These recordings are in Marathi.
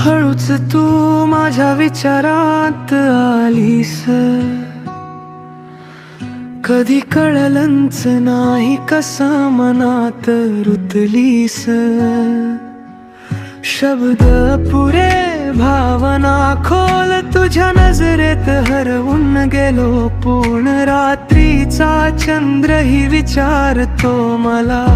हळूच तू माझ्या विचारात आलीस. कधी कळलंच नाही कस मनात रुतलीस. शब्द पुरे भावना खोल तुझ्या नजरेत हरवून गेलो. पूर्ण रात्रीचा चंद्रही विचारतो मला.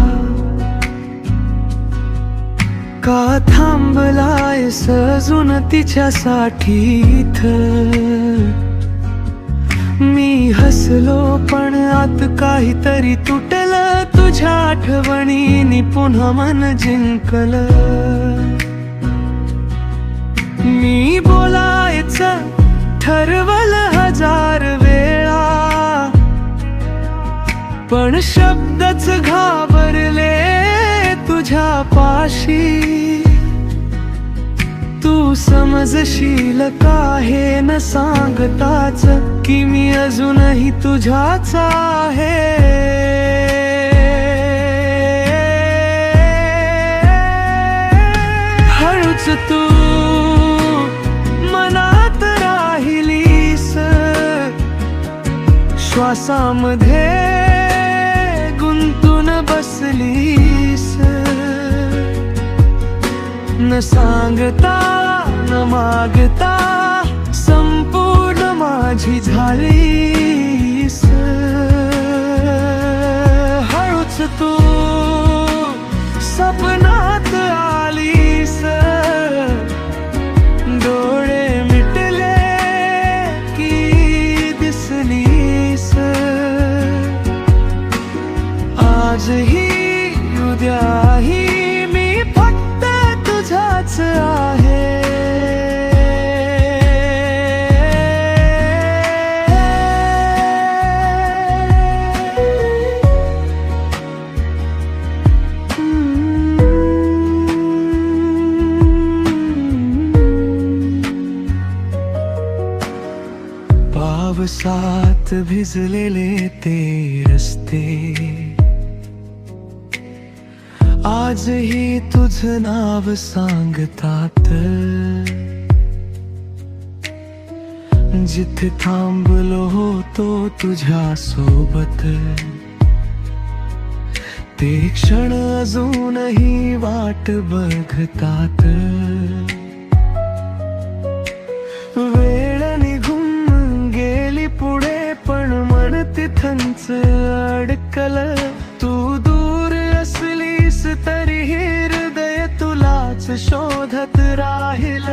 का थांबलाय सजून तिच्यासाठी इथं? मी हसलो पण आत काहीतरी तुटलं. तुझ्या आठवणीनी पुन्हा मन जिंकलं. मी बोलायचं ठरवलं हजार वेळा. पण शब्दच घाबरले. तुझ्या पाशी तू समजशील का हे न सांगताच की मी अजूनही तुझ्याच आहे. हळूच तू मनात राहिलीस. श्वासामध्ये न सांगता न मागता संपूर्ण माझी झाली. पावसात भिजलेले ते रस्ते। आजही तुझ नाव सांगतात। जिथे थांबलो होतो तुझ्या सोबत। ते क्षण अजूनही वाट बघतात। मन अडकल तू दूर असलीस तरी हृदय तुलाच शोधत राहिल.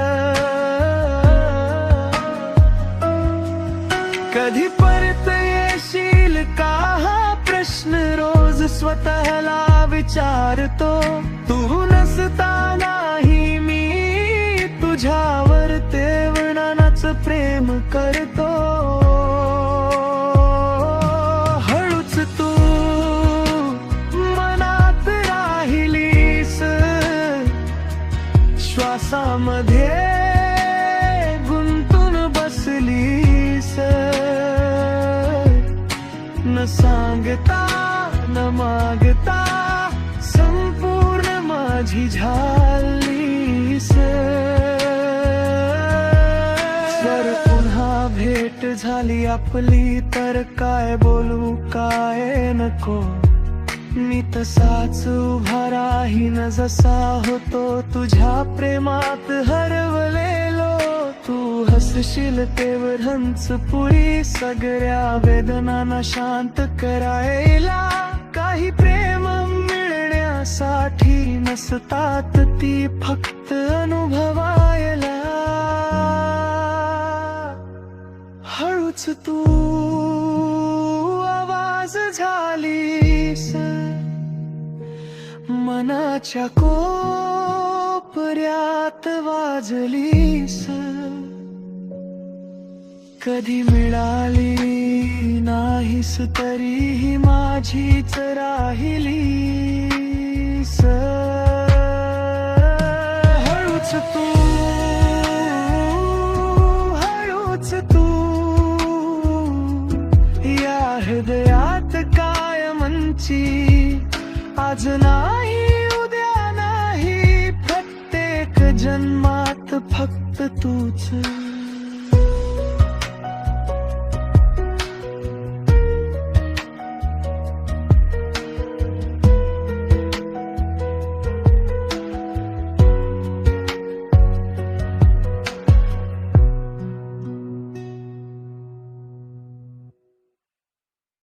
कधी परत येशील का हा प्रश्न रोज स्वतःला विचारतो. तू नसतानाही मी तुझ्यावर तेवणानाच प्रेम करतो. मागता संपूर्ण माझी झालीस जर पुन्हा भेट झाली आपली तर काय बोलू काय नको? मी तसाच उभा राहीन जसा होतो तुझ्या प्रेमात हरवलेलो. तू हसशील तेवर हंस पुरी सगळ्या वेदनांना शांत करायला. काही प्रेम मिळण्यासाठी नसतात ती फक्त अनुभवायला. हळूच तू आवाज झालीस. मनाच्या कोपऱ्यात वाजलीस. कधी मिळाली नाहीस तरीही माझीच राहिली स हळूच तू हळूच तू या हृदयात काय म्हणची आज नाही उद्या नाही प्रत्येक जन्मात फक्त तूच.